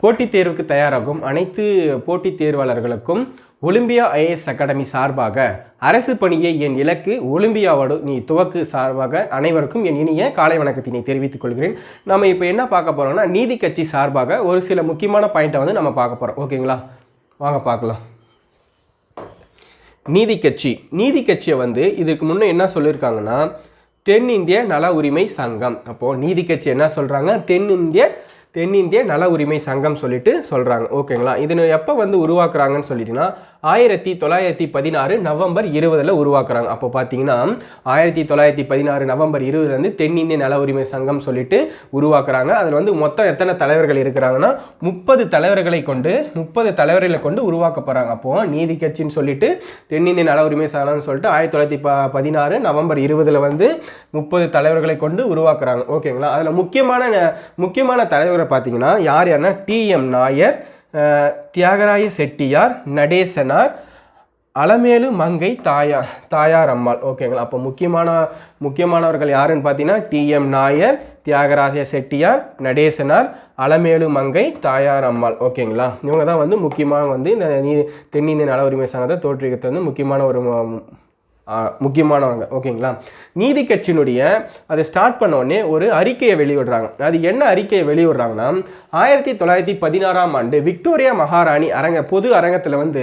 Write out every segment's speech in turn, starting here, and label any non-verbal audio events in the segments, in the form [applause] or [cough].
போட்டித் தேர்வுக்கு தயாராகும் அனைத்து போட்டித் தேர்வாளர்களுக்கும் ஒலிம்பியா ஐஏஎஸ் அகாடமி சார்பாக அரசு பணியை என் இலக்கு ஒலிம்பியாவோடு நீ துவக்கு சார்பாக அனைவருக்கும் என் இனிய காலை வணக்கத்தினை தெரிவித்துக் கொள்கிறேன். நம்ம இப்போ என்ன பார்க்க போகிறோம்னா நீதி கட்சி சார்பாக ஒரு சில முக்கியமான பாயிண்ட்டை வந்து நம்ம பார்க்க போகிறோம் ஓகேங்களா? வாங்க பார்க்கலாம். நீதி கட்சி. நீதி கட்சியை வந்து இதுக்கு முன்னே என்ன சொல்லியிருக்காங்கன்னா தென்னிந்திய நல உரிமை சங்கம். அப்போது நீதி கட்சி என்ன சொல்கிறாங்க தென்னிந்திய தென்னிந்திய நல உரிமை சங்கம் சொல்லிட்டு சொல்கிறாங்க ஓகேங்களா? இது எப்போ வந்து உருவாக்குறாங்கன்னு சொல்லிட்டீங்கன்னா ஆயிரத்தி தொள்ளாயிரத்தி பதினாறு நவம்பர் இருபதில் உருவாக்குறாங்க. அப்போ பார்த்தீங்கன்னா ஆயிரத்தி தொள்ளாயிரத்தி பதினாறு நவம்பர் இருபதுலேருந்து தென்னிந்திய நல உரிமை சங்கம் சொல்லிட்டு உருவாக்குறாங்க. அதில் வந்து மொத்தம் எத்தனை தலைவர்கள் இருக்கிறாங்கன்னா முப்பது தலைவர்களை கொண்டு முப்பது தலைவர்களை கொண்டு உருவாக்க போகிறாங்க அப்போது நீதி கட்சின்னு சொல்லிட்டு தென்னிந்திய நல உரிமை சங்கம்னு சொல்லிட்டு ஆயிரத்தி தொள்ளாயிரத்தி ப பதினாறு நவம்பர் இருபதில் வந்து முப்பது தலைவர்களை கொண்டு உருவாக்குறாங்க. ஓகேங்களா? அதில் முக்கியமான ந- முக்கியமான தலைவரை பார்த்தீங்கன்னா யார் யாருன்னா டிஎம் நாயர் தியாகராய செட்டியார் நடேசனார் அலமேலு மங்கை தாயா தாயார் அம்மாள். ஓகேங்களா அப்போ முக்கியமான முக்கியமானவர்கள் யாருன்னு பார்த்தீங்கன்னா டிஎம் நாயர் தியாகராஜ செட்டியார் நடேசனார் அலமேலு மங்கை தாயார் அம்மாள். ஓகேங்களா இவங்க தான் வந்து முக்கியமாக வந்து இந்த நீ தென்னிந்திய நல உரிமை சங்கத்தை தோற்றுவிக்கிறது வந்து முக்கியமான ஒரு முக்கியமானவங்க. ஓகேங்களா? நீதி கட்சியினுடைய அதை ஸ்டார்ட் பண்ண உடனே ஒரு அறிக்கையை வெளியிடுறாங்க. அது என்ன அறிக்கையை வெளியிடுறாங்கன்னா ஆயிரத்தி தொள்ளாயிரத்தி பதினாறாம் ஆண்டு விக்டோரியா மகாராணி அரங்க பொது அரங்கத்தில் வந்து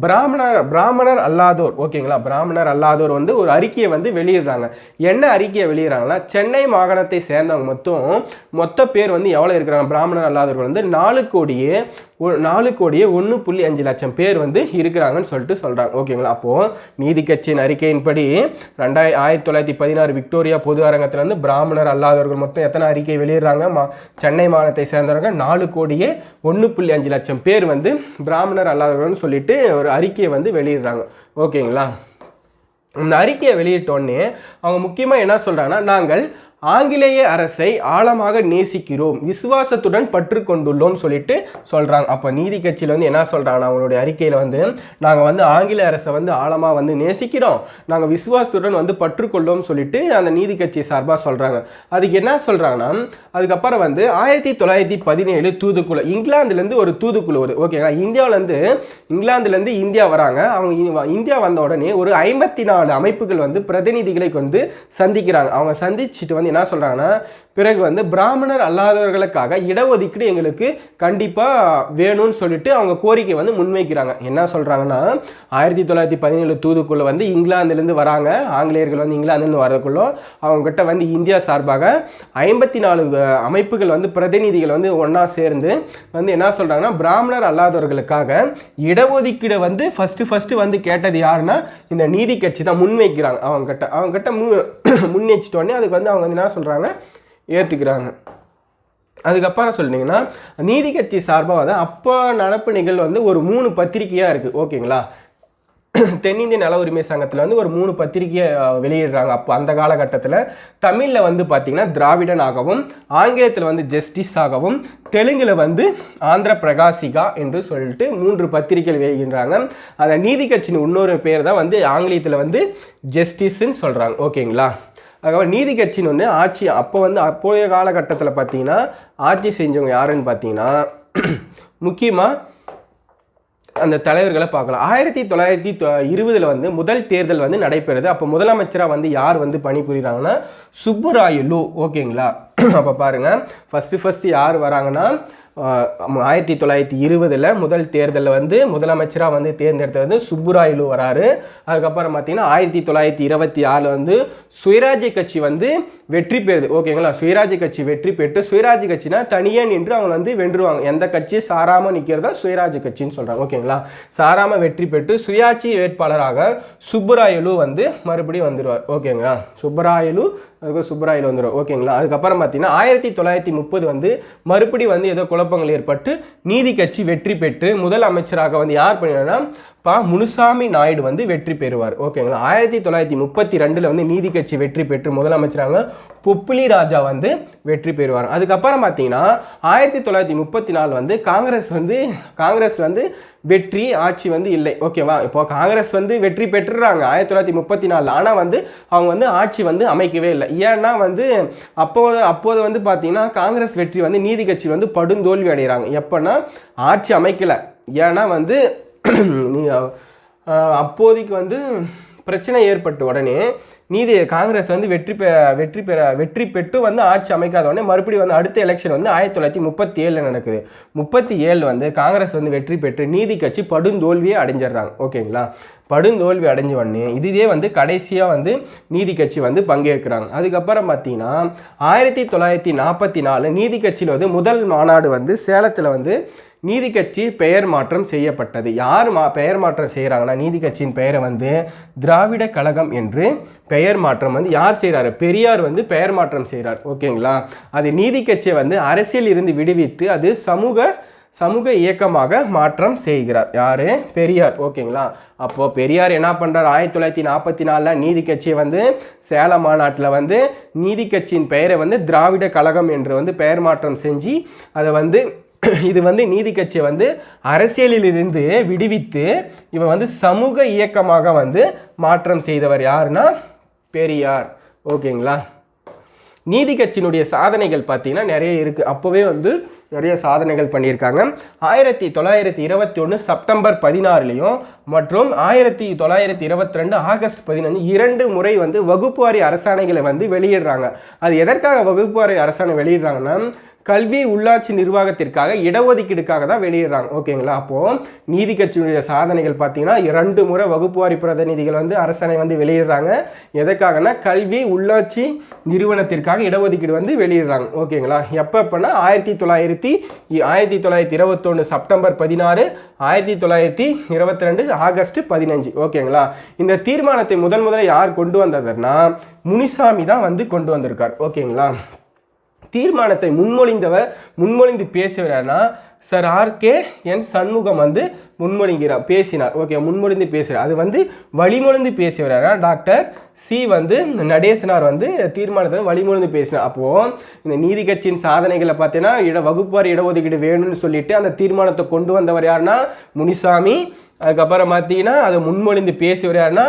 பிராமணர் பிராமணர் அல்லாதோர். ஓகேங்களா? பிராமணர் அல்லாதோர் வந்து ஒரு அறிக்கையை வந்து வெளியிடுறாங்க. என்ன அறிக்கையை வெளியிடுறாங்கன்னா சென்னை மாகாணத்தை சேர்ந்தவங்க மொத்தம் மொத்த பேர் வந்து எவ்வளோ இருக்கிறாங்க? பிராமணர் அல்லாதவர்கள் வந்து நாலு கோடியே ஒரு நாலு கோடியே ஒன்று புள்ளி அஞ்சு லட்சம் பேர் வந்து இருக்கிறாங்கன்னு சொல்லிட்டு சொல்கிறாங்க ஓகேங்களா? அப்போது நீதி கட்சியின் அறிக்கையின்படி ரெண்டாய் ஆயிரத்தி தொள்ளாயிரத்தி பதினாறு விக்டோரியா பொது அரங்கத்திலிருந்து பிராமணர் அல்லாதவர்கள் மொத்தம் எத்தனை அறிக்கை வெளியிடுறாங்க? மா சென்னை மாநிலத்தை சேர்ந்தவங்க நாலு கோடியே ஒன்று புள்ளி அஞ்சு லட்சம் பேர் வந்து பிராமணர் அல்லாதவர்கள்னு சொல்லிட்டு ஒரு அறிக்கையை வந்து வெளியிடுறாங்க. ஓகேங்களா? இந்த அறிக்கையை வெளியிட்டோடனே அவங்க முக்கியமாக என்ன சொல்கிறாங்கன்னா நாங்கள் ஆங்கிலேய அரசை ஆழமாக நேசிக்கிறோம் விசுவாசத்துடன் பற்று கொண்டுள்ளோம் சொல்லிட்டு சொல்கிறாங்க அப்போ நீதி கட்சியில் வந்து என்ன சொல்கிறாங்கன்னா அவங்களுடைய அறிக்கையில் வந்து நாங்கள் வந்து ஆங்கில அரசை வந்து ஆழமாக வந்து நேசிக்கிறோம் நாங்கள் விசுவாசத்துடன் வந்து பற்றுக்கொள்ளோம் சொல்லிட்டு அந்த நீதி கட்சி சார்பாக சொல்கிறாங்க அதுக்கு என்ன சொல்கிறாங்கன்னா அதுக்கப்புறம் வந்து ஆயிரத்தி தொள்ளாயிரத்தி பதினேழு தூதுக்குழு இங்கிலாந்துலேருந்து ஒரு தூதுக்குழு வருது. ஓகேங்களா இந்தியாவிலேருந்து இங்கிலாந்துலேருந்து இந்தியா வராங்க. அவங்க இந்தியா வந்த உடனே ஒரு ஐம்பத்தி நாலு அமைப்புகள் வந்து பிரதிநிதிகளை கொண்டு சந்திக்கிறாங்க. அவங்க சந்திச்சுட்டு வந்து என்ன சொல்கிறாங்கன்னா பிறகு வந்து பிராமணர் அல்லாதவர்களுக்காக இடஒதுக்கீடு எங்களுக்கு கண்டிப்பாக வேணும்னு சொல்லிட்டு அவங்க கோரிக்கை வந்து முன்வைக்கிறாங்க. என்ன சொல்கிறாங்கன்னா ஆயிரத்தி தொள்ளாயிரத்தி பதினேழு தூதுக்குள்ளே வந்து இங்கிலாந்துலேருந்து வராங்க. ஆங்கிலேயர்கள் வந்து இங்கிலாந்துலேருந்து வரதுக்குள்ளோ அவங்ககிட்ட வந்து இந்தியா சார்பாக ஐம்பத்தி நாலு அமைப்புகள் வந்து பிரதிநிதிகள் வந்து ஒன்றா சேர்ந்து வந்து என்ன சொல்கிறாங்கன்னா பிராமணர் அல்லாதவர்களுக்காக இடஒதுக்கீடை வந்து ஃபஸ்ட்டு ஃபஸ்ட்டு வந்து கேட்டது யாருன்னா இந்த நீதி கட்சி தான் முன்வைக்கிறாங்க. அவங்ககிட்ட அவங்ககிட்ட முன் முன்வச்சிட்ட அதுக்கு வந்து அவங்க வந்து என்ன சொல்கிறாங்க ஏற்றுக்கிறாங்க அதுக்கப்புறம் சொன்னீங்கன்னா நீதி கட்சி சார்பாக வந்து அப்போ நடப்பு நிகழ்வு வந்து ஒரு மூணு பத்திரிக்கையாக இருக்குது ஓகேங்களா? தென்னிந்திய நல உரிமை சங்கத்தில் வந்து ஒரு மூணு பத்திரிக்கையை வெளியிடுறாங்க. அப்போ அந்த காலகட்டத்தில் தமிழில் வந்து பார்த்திங்கன்னா திராவிடனாகவும் ஆங்கிலத்தில் வந்து ஜஸ்டிஸ் ஆகவும் தெலுங்கில் வந்து ஆந்திர பிரகாசிகா என்று சொல்லிட்டு மூன்று பத்திரிகைகள் வெளியிடுறாங்க. அந்த நீதி கட்சியின் இன்னொரு பேர் தான் வந்து ஆங்கிலத்தில் வந்து ஜஸ்டிஸ்ன்னு சொல்கிறாங்க ஓகேங்களா? அதுக்கப்புறம் நீதி கட்சின்னு ஒன்று ஆட்சி அப்போ வந்து அப்போதைய காலகட்டத்தில் பார்த்தீங்கன்னா ஆட்சி செஞ்சவங்க யாருன்னு பார்த்தீங்கன்னா முக்கியமாக அந்த தலைவர்களை பார்க்கலாம். ஆயிரத்தி தொள்ளாயிரத்தி இருபதில் வந்து முதல் தேர்தல் வந்து நடைபெறுது. அப்போ முதலமைச்சராக வந்து யார் வந்து பணிபுரிகிறாங்கன்னா சுப்புராயுலு. ஓகேங்களா? அப்போ பாருங்கள் ஃபஸ்ட்டு ஃபஸ்ட்டு யார் வராங்கன்னா ஆயிரத்தி தொள்ளாயிரத்தி இருபதில் முதல் தேர்தலில் வந்து முதலமைச்சராக வந்து தேர்ந்தெடுத்தது வந்து சுப்புராயுலு வராரு. அதுக்கப்புறம் பார்த்தீங்கன்னா ஆயிரத்தி தொள்ளாயிரத்தி இருபத்தி ஆறில் வந்து சுயராஜ்ய கட்சி வந்து வெற்றி பெறுது. ஓகேங்களா சுயராஜ்ய கட்சி வெற்றி பெற்று சுயராஜ்ய கட்சினா தனியாக நின்று அவங்க வந்து வென்றுவாங்க. எந்த கட்சி? சாராமல் நிற்கிறதா சுயராஜ்ய கட்சின்னு சொல்கிறாங்க ஓகேங்களா சாராமல் வெற்றி பெற்று சுயாட்சி வேட்பாளராக சுப்புராயலு வந்து மறுபடியும் வந்துடுவார் ஓகேங்களா சுப்பராயலு அதுக்கப்புறம் சுப்ராயில் வந்துடும் ஓகேங்களா? அதுக்கப்புறம் பார்த்தீங்கன்னா ஆயிரத்தி தொள்ளாயிரத்தி முப்பது வந்து மறுபடி வந்து ஏதோ குழப்பங்கள் ஏற்பட்டு நீதி கட்சி வெற்றி பெற்று முதல் அமைச்சராக வந்து யார் பண்ணினா பா முனுசாமி நாயுடு வந்து வெற்றி பெறுவார். ஓகேங்களா ஆயிரத்தி தொள்ளாயிரத்தி முப்பத்தி ரெண்டில் வந்து நீதி கட்சி வெற்றி பெற்று முதலமைச்சராக புப்ளி ராஜா வந்து வெற்றி பெறுவார். அதுக்கப்புறம் பார்த்தீங்கன்னா ஆயிரத்தி தொள்ளாயிரத்தி முப்பத்தி நாலு வந்து காங்கிரஸ் வந்து காங்கிரஸ் வந்து வெற்றி ஆட்சி வந்து இல்லை. ஓகேவா இப்போ காங்கிரஸ் வந்து வெற்றி பெற்றுறாங்க ஆயிரத்தி தொள்ளாயிரத்தி முப்பத்தி நாலில் ஆனால் வந்து அவங்க வந்து ஆட்சி வந்து அமைக்கவே இல்லை. ஏன்னா வந்து அப்போது அப்போது வந்து பார்த்தீங்கன்னா காங்கிரஸ் வெற்றி வந்து நீதி கட்சி வந்து படுந்தோல்வி அடைகிறாங்க. எப்போன்னா ஆட்சி அமைக்கலை. ஏன்னா வந்து நீ அப்போதைக்கு வந்து பிரச்சனை ஏற்பட்ட உடனே நீதி காங்கிரஸ் வந்து வெற்றி பெ வெற்றி பெற வெற்றி பெற்று வந்து ஆட்சி அமைக்காத உடனே மறுபடியும் வந்து அடுத்த எலெக்ஷன் வந்து ஆயிரத்தி தொள்ளாயிரத்தி முப்பத்தி ஏழில் நடக்குது. முப்பத்தி ஏழு வந்து காங்கிரஸ் வந்து வெற்றி பெற்று நீதி கட்சி படுந்தோல்வியை அடைஞ்சிடுறாங்க. ஓகேங்களா? படுந்தோல்வி அடைஞ்ச உடனே இதுவே வந்து கடைசியாக வந்து நீதி கட்சி வந்து பங்கேற்கிறாங்க. அதுக்கப்புறம் பார்த்தீங்கன்னா ஆயிரத்தி தொள்ளாயிரத்தி நாற்பத்தி நாலு நீதி கட்சியில் வந்து முதல் மாநாடு வந்து சேலத்தில் வந்து நீதி கட்சி பெயர் மாற்றம் செய்யப்பட்டது. யார் மா பெயர் மாற்றம் செய்கிறாங்கன்னா நீதி கட்சியின் பெயரை வந்து திராவிட கழகம் என்று பெயர் மாற்றம் வந்து யார் செய்கிறாரு பெரியார் வந்து பெயர் மாற்றம் செய்கிறார் ஓகேங்களா? அது நீதி கட்சியை வந்து அரசியல் இருந்து விடுவித்து அது சமூக சமூக இயக்கமாக மாற்றம் செய்கிறார். யார்? பெரியார். ஓகேங்களா? அப்போது பெரியார் என்ன பண்ணுறார் ஆயிரத்தி தொள்ளாயிரத்தி நாற்பத்தி நாலில் நீதி கட்சியை வந்து சேலம் மாநாட்டில் வந்து நீதி கட்சியின் பெயரை வந்து திராவிட கழகம் என்று வந்து பெயர் மாற்றம் செஞ்சு அதை வந்து [coughs] இது வந்து நீதி கட்சியை வந்து அரசியலிலிருந்து விடுவித்து இவன் வந்து சமூக இயக்கமாக வந்து மாற்றம் செய்தவர் யாருன்னா பெரியார். ஓகேங்களா? நீதி கட்சியினுடைய சாதனைகள் பார்த்தீங்கன்னா நிறைய இருக்குது அப்போவே வந்து நிறைய சாதனைகள் பண்ணியிருக்காங்க. ஆயிரத்தி தொள்ளாயிரத்தி இருபத்தி ஒன்று செப்டம்பர் பதினாறுலேயும் மற்றும் ஆயிரத்தி தொள்ளாயிரத்தி இருபத்தி ரெண்டு ஆகஸ்ட் பதினஞ்சு இரண்டு முறை வந்து வகுப்புவாரி அரசாணைகளை வந்து வெளியிடுறாங்க. அது எதற்காக வகுப்புவாரி அரசாணை வெளியிடுறாங்கன்னா கல்வி உள்ளாட்சி நிர்வாகத்திற்காக இடஒதுக்கீடுக்காக தான் வெளியிடுறாங்க. ஓகேங்களா? அப்போது நீதி கட்சியினுடைய சாதனைகள் பார்த்தீங்கன்னா இரண்டு முறை வகுப்புவாரி பிரதிநிதிகள் வந்து அரசாணை வந்து வெளியிடுறாங்க. எதற்காகனா கல்வி உள்ளாட்சி நிறுவனத்திற்காக இடஒதுக்கீடு வந்து வெளியிடுறாங்க. ஓகேங்களா? எப்போ எப்போனா ஆயிரத்தி தொள்ளாயிரத்தி ஆயிரத்தி தொள்ளாயிரத்தி இருபத்தொன்று செப்டம்பர் பதினாறு ஆயிரத்தி தொள்ளாயிரத்தி இருபத்தி ரெண்டு ஆகஸ்ட் பதினஞ்சு. ஓகேங்களா? இந்த தீர்மானத்தை முதன் முதல்ல யார் கொண்டு வந்ததுன்னா முனிசாமி தான் வந்து கொண்டு வந்திருக்கார். ஓகேங்களா? தீர்மானத்தை முன்மொழிந்தவர் முன்மொழிந்து பேசுகிறார்னா சார் ஆர்கே என் சண்முகம் வந்து முன்மொழிகிறார் பேசினார். ஓகே முன்மொழிந்து பேசுகிறார் அது வந்து வழிமொழிந்து பேசுகிறாரா? டாக்டர் சி வந்து நடேசனார் வந்து தீர்மானத்தை வழிமொழிந்து பேசினார். அப்போது இந்த நீதி கட்சியின் சாதனைகளை பார்த்தீங்கன்னா இட வகுப்பார் இடஒதுக்கீடு வேணும்னு சொல்லிட்டு அந்த தீர்மானத்தை கொண்டு வந்தவர் யாருன்னா முனிசாமி. அதுக்கப்புறம் பார்த்தீங்கன்னா அதை முன்மொழிந்து பேசுவர் யாருன்னா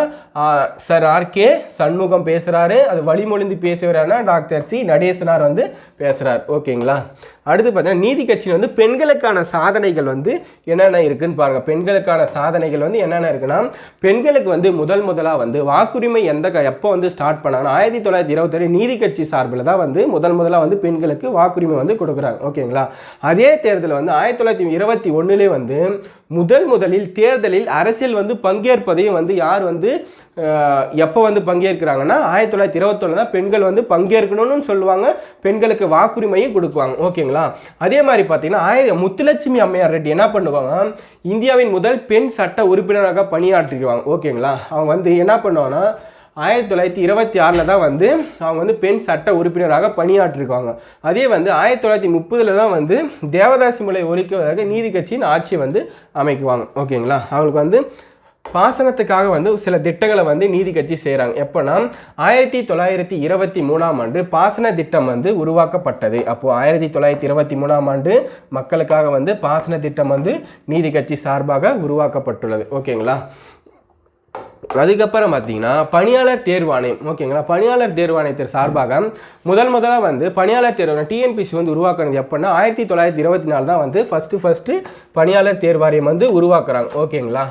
சார் ஆர்கே சண்முகம் பேசுகிறாரு அது வழிமொழிந்து பேசுவர் யாருன்னா டாக்டர் சி நடேசனார் வந்து பேசுகிறார் ஓகேங்களா அடுத்து பார்த்தீங்கன்னா நீதி கட்சியில் வந்து பெண்களுக்கான சாதனைகள் வந்து என்னென்ன இருக்குன்னு பாருங்கள் பெண்களுக்கான சாதனைகள் வந்து என்னென்ன இருக்குன்னா பெண்களுக்கு வந்து முதல் முதலாக வந்து வாக்குரிமை எந்த க- எப்போ வந்து ஸ்டார்ட் பண்ணாங்கன்னா ஆயிரத்தி தொள்ளாயிரத்தி இருபத்தேழு நீதி கட்சி சார்பில் தான் வந்து முதல் முதலாக வந்து பெண்களுக்கு வாக்குரிமை வந்து கொடுக்குறாங்க. ஓகேங்களா? அதே தேர்தலில் வந்து ஆயிரத்தி தொள்ளாயிரத்தி இருபத்தி ஒன்றுலேயே வந்து முதல் முதலில் தேர்தலில் அரசியல் வந்து பங்கேற்பதையும் வந்து யார் வந்து எப்போ வந்து பங்கேற்கிறாங்கன்னா ஆயிரத்தி தொள்ளாயிரத்தி இருபத்தொன்னு தான் பெண்கள் வந்து பங்கேற்கணும்னு சொல்லுவாங்க. பெண்களுக்கு வாக்குரிமையும் கொடுக்குவாங்க. ஓகேங்களா? அதே மாதிரி பார்த்தீங்கன்னா ஆயிரம் முத்துலட்சுமி அம்மையார் ரெட்டி என்ன பண்ணுவாங்க? இந்தியாவின் முதல் பெண் சட்ட உறுப்பினராக பணியாற்றிடுவாங்க ஓகேங்களா? அவங்க வந்து என்ன பண்ணுவாங்கன்னா ஆயிரத்தி தொள்ளாயிரத்தி இருபத்தி ஆறில் தான் வந்து அவங்க வந்து பெண் சட்ட உறுப்பினராக பணியாற்றிருக்காங்க. அதே வந்து ஆயிரத்தி தொள்ளாயிரத்தி முப்பதில் தான் வந்து தேவதாசி முறை ஒழிக்கிறதாக நீதி கட்சியின் ஆட்சியை வந்து அமைக்குவாங்க. ஓகேங்களா? அவங்களுக்கு வந்து பாசனத்துக்காக வந்து சில திட்டங்களை வந்து நீதி கட்சி செய்கிறாங்க எப்போனா ஆயிரத்தி தொள்ளாயிரத்தி இருபத்தி மூணாம் ஆண்டு பாசன திட்டம் வந்து உருவாக்கப்பட்டது. அப்போது ஆயிரத்தி தொள்ளாயிரத்தி இருபத்தி மூணாம் ஆண்டு மக்களுக்காக வந்து பாசன திட்டம் வந்து நீதி கட்சி சார்பாக உருவாக்கப்பட்டுள்ளது. ஓகேங்களா? அதுக்கப்புறம் பார்த்தீங்கன்னா பணியாளர் தேர்வாணையம் ஓகேங்களா? பணியாளர் தேர்வாணையத்தின் சார்பாக முதல் முதலாக வந்து பணியாளர் தேர்வாணையம் டிஎன்பிசி வந்து உருவாக்குறது எப்போன்னா ஆயிரத்தி தொள்ளாயிரத்தி இருபத்தி நாலு தான் வந்து ஃபஸ்ட்டு ஃபஸ்ட்டு பணியாளர் தேர்வாரியம் வந்து உருவாக்குறாங்க. ஓகேங்களா?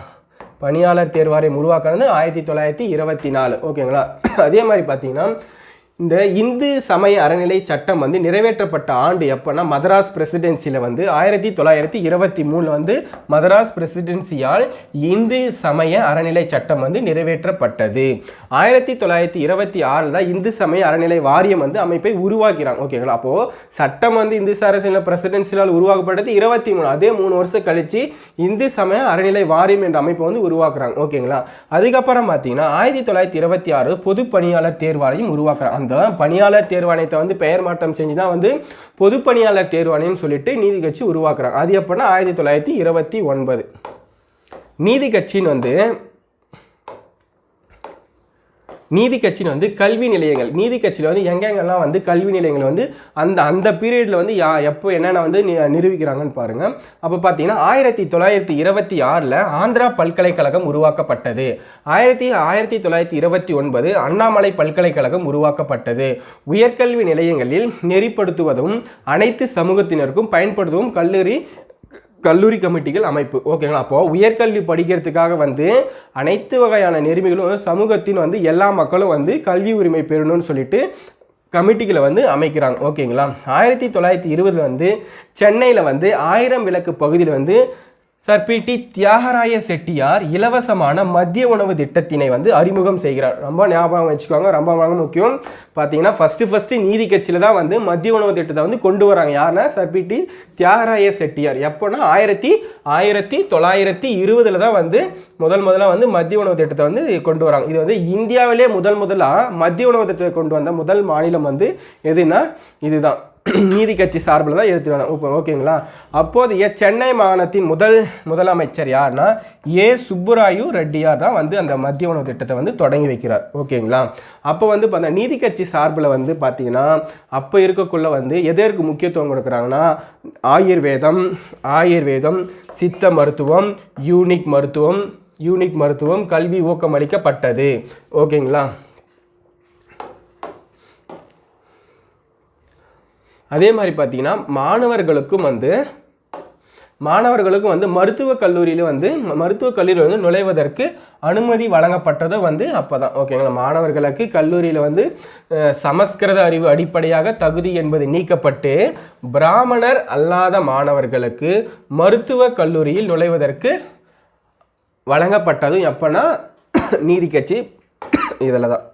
பணியாளர் தேர்வாரியம் உருவாக்கினது ஆயிரத்தி தொள்ளாயிரத்தி இருபத்தி நாலு. ஓகேங்களா? [coughs] அதே மாதிரி பார்த்தீங்கன்னா இந்த இந்து சமய அறநிலை சட்டம் வந்து நிறைவேற்றப்பட்ட ஆண்டு எப்போன்னா மதராஸ் பிரசிடென்சியில் வந்து ஆயிரத்தி தொள்ளாயிரத்தி இருபத்தி மூணில் வந்து மதராஸ் பிரசிடென்சியால் இந்து சமய அறநிலை சட்டம் வந்து நிறைவேற்றப்பட்டது. ஆயிரத்தி தொள்ளாயிரத்தி இருபத்தி ஆறில் தான் இந்து சமய அறநிலை வாரியம் வந்து அமைப்பை உருவாக்கிறாங்க. ஓகேங்களா அப்போது சட்டம் வந்து இந்து அரசியல் பிரசிடென்சியால் உருவாக்கப்பட்டது இருபத்தி மூணு. அதே மூணு வருஷம் கழிச்சு இந்து சமய அறநிலை வாரியம் என்ற அமைப்பை வந்து உருவாக்குறாங்க. ஓகேங்களா அதுக்கப்புறம் பார்த்தீங்கன்னா ஆயிரத்தி தொள்ளாயிரத்தி இருபத்தி ஆறு பொது பணியாளர் தேர்வாணையம் உருவாக்குறாங்க அந்த பணியாளர் தேர்வாணையத்தை வந்து பெயர் மாற்றம் செஞ்சு தான் வந்து பொது பணியாளர் தேர்வாணையம் சொல்லிட்டு நீதி கட்சி உருவாக்குறாங்க. அது எப்போனா ஆயிரத்தி தொள்ளாயிரத்தி இருபத்தி ஒன்பது. நீதி கட்சின்னு வந்து நீதி கட்சின்னு வந்து கல்வி நிலையங்கள் நீதி கட்சியில் வந்து எங்கெங்கெல்லாம் வந்து கல்வி நிலையங்கள் வந்து அந்த அந்த பீரியடில் வந்து யா எப்போ என்னென்ன வந்து நி- நிரூபிக்கிறாங்கன்னு பாருங்கள் அப்போ பார்த்தீங்கன்னா ஆயிரத்தி தொள்ளாயிரத்தி இருபத்தி ஆறில் ஆந்திரா பல்கலைக்கழகம் உருவாக்கப்பட்டது. ஆயிரத்தி ஆயிரத்தி தொள்ளாயிரத்தி இருபத்தி ஒன்பது அண்ணாமலை பல்கலைக்கழகம் உருவாக்கப்பட்டது. உயர்கல்வி நிலையங்களில் நெறிப்படுத்துவதும் அனைத்து சமூகத்தினருக்கும் பயன்படுத்துவதும் கல்லூரி கல்லூரி கமிட்டிகள் அமைப்பு. ஓகேங்களா அப்போது உயர்கல்வி படிக்கிறதுக்காக வந்து அனைத்து வகையான நெருமைகளும் சமூகத்தின் வந்து எல்லா மக்களும் வந்து கல்வி உரிமை பெறணும்னு சொல்லிட்டு கமிட்டிகளை வந்து அமைக்கிறாங்க. ஓகேங்களா ஆயிரத்தி தொள்ளாயிரத்தி இருபதில் வந்து சென்னையில் வந்து ஆயிரம் விளக்கு பகுதியில் வந்து sir P. T. Thiyagaraya Chettiar இலவசமான மதிய உணவு திட்டத்தினை வந்து அறிமுகம் செய்கிறார். ரொம்ப ஞாபகம் வச்சுக்கோங்க ரொம்ப முக்கியம். பார்த்தீங்கன்னா ஃபஸ்ட்டு ஃபஸ்ட்டு நீதி கட்சியில் தான் வந்து மதிய உணவு திட்டத்தை வந்து கொண்டு வராங்க. யாருன்னா sir P. T. Thiyagaraya Chettiar எப்போனா ஆயிரத்தி ஆயிரத்தி தொள்ளாயிரத்தி இருபதில் தான் வந்து முதல் முதலாக வந்து மதிய உணவு திட்டத்தை வந்து கொண்டு வராங்க. இது வந்து இந்தியாவிலே முதல் முதலாக மதிய உணவு திட்டத்தை கொண்டு வந்த முதல் மாநிலம் வந்து எதுனா இதுதான். நீதி கட்சி சார்பில் தான் எடுத்து வந்தாங்க ஓகே ஓகேங்களா? அப்போதைய சென்னை மாகாணத்தின் முதல் முதலமைச்சர் யார்னா ஏ. சுப்புராயு ரெட்டியார் தான் வந்து அந்த மத்திய உணவு திட்டத்தை வந்து தொடங்கி வைக்கிறார். ஓகேங்களா? அப்போ வந்து பார்த்தா நீதி கட்சி சார்பில் வந்து பார்த்தீங்கன்னா அப்போ இருக்கக்குள்ள வந்து எதற்கு முக்கியத்துவம் கொடுக்குறாங்கன்னா ஆயுர்வேதம் ஆயுர்வேதம் சித்த மருத்துவம் யூனிக் மருத்துவம் யூனிக் மருத்துவம் கல்வி ஊக்கமளிக்கப்பட்டது. ஓகேங்களா? அதே மாதிரி பார்த்திங்கன்னா மாணவர்களுக்கும் வந்து மாணவர்களுக்கும் வந்து மருத்துவக் கல்லூரியில் வந்து மருத்துவக் கல்லூரியில் வந்து நுழைவதற்கு அனுமதி வழங்கப்பட்டது வந்து அப்போ தான் ஓகேங்களா மாணவர்களுக்கு கல்லூரியில் வந்து சமஸ்கிருத அறிவு அடிப்படையாக தகுதி என்பது நீக்கப்பட்டு பிராமணர் அல்லாத மாணவர்களுக்கு மருத்துவக் கல்லூரியில் நுழைவதற்கு வழங்கப்பட்டதும் எப்போனா நீதி கட்சி இதில் தான்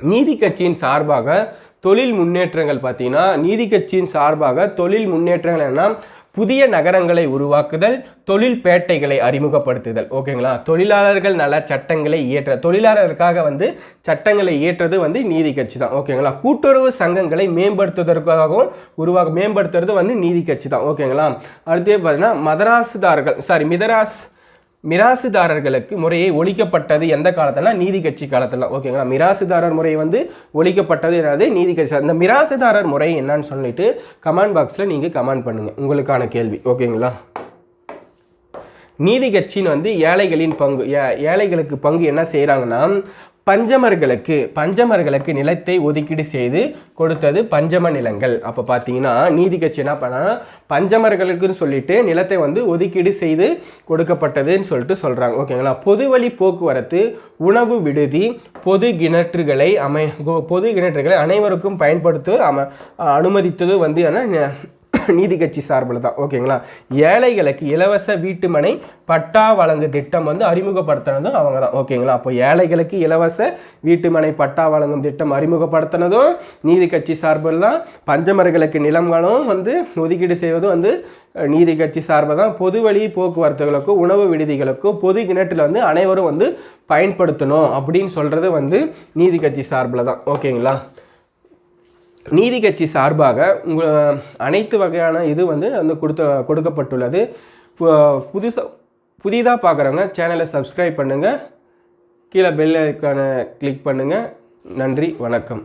நீதி கட்சியின் சார்பாக தொழில் முன்னேற்றங்கள் பார்த்தீங்கன்னா நீதி கட்சியின் சார்பாக தொழில் முன்னேற்றங்கள் என்ன புதிய நகரங்களை உருவாக்குதல் தொழில் பேட்டைகளை அறிமுகப்படுத்துதல். ஓகேங்களா? தொழிலாளர்கள் நல சட்டங்களை இயற்ற தொழிலாளருக்காக வந்து சட்டங்களை இயற்றது வந்து நீதி கட்சி தான். ஓகேங்களா? கூட்டுறவு சங்கங்களை மேம்படுத்துவதற்காகவும் உருவாக்க மேம்படுத்துறது வந்து நீதி கட்சி தான். ஓகேங்களா? அடுத்தே பார்த்தீங்கன்னா மதராசுதார்கள் சாரி மிதராஸ் மிராசுதாரர்களுக்கு முறையை ஒழிக்கப்பட்டது எந்த காலத்தில் நீதி கட்சி காலத்தில். ஓகேங்களா? மிராசுதாரர் முறை வந்து ஒழிக்கப்பட்டது என்னது? நீதி கட்சி. அந்த மிராசுதாரர் முறை என்னன்னு சொல்லிட்டு கமெண்ட் பாக்ஸில் நீங்கள் கமெண்ட் பண்ணுங்கள் உங்களுக்கான கேள்வி. ஓகேங்களா? நீதி கட்சின்னு வந்து ஏழைகளின் பங்கு. ஏ- ஏழைகளுக்கு பங்கு என்ன செய்கிறாங்கன்னா பஞ்சமர்களுக்கு பஞ்சமர்களுக்கு நிலத்தை ஒதுக்கீடு செய்து கொடுத்தது பஞ்சம நிலங்கள். அப்போ பார்த்தீங்கன்னா நீதி கட்சி என்ன பண்ணா பஞ்சமர்களுக்குன்னு சொல்லிட்டு நிலத்தை வந்து ஒதுக்கீடு செய்து கொடுக்கப்பட்டதுன்னு சொல்லிட்டு சொல்கிறாங்க ஓகேங்களா? பொது வழி போக்குவரத்து உணவு விடுதி பொது கிணற்றுகளை அமை பொது கிணற்றுகளை அனைவருக்கும் பயன்படுத்த அம அனுமதித்தது வந்து என்ன நீதி கட்சி சார்பில் தான். ஓகேங்களா? ஏழைகளுக்கு இலவச வீட்டுமனை பட்டா வழங்கு திட்டம் வந்து அறிமுகப்படுத்தினதும் அவங்க தான். ஓகேங்களா? அப்போ ஏழைகளுக்கு இலவச வீட்டுமனை பட்டா வழங்கும் திட்டம் அறிமுகப்படுத்தினதும் நீதி கட்சி சார்பில் தான். பஞ்சமர்களுக்கு நிலங்களும் வந்து ஒதுக்கீடு செய்வதும் வந்து நீதி கட்சி சார்பில் தான். பொது வழி போக்குவரத்துகளுக்கும் உணவு விடுதிகளுக்கும் பொது கிணற்றில் வந்து அனைவரும் வந்து பயன்படுத்தணும் அப்படின்னு சொல்கிறது வந்து நீதி கட்சி சார்பில் தான். ஓகேங்களா? நீதி கட்சி சார்பாக உங்கள் அனைத்து வகையான இது வந்து வந்து கொடுத்த கொடுக்கப்பட்டுள்ளது. புதுசாக புதிதாக பார்க்குறவங்க சேனலை சப்ஸ்கிரைப் பண்ணுங்கள் கீழே பெல் ஐக்கானை கிளிக் பண்ணுங்கள் நன்றி வணக்கம்.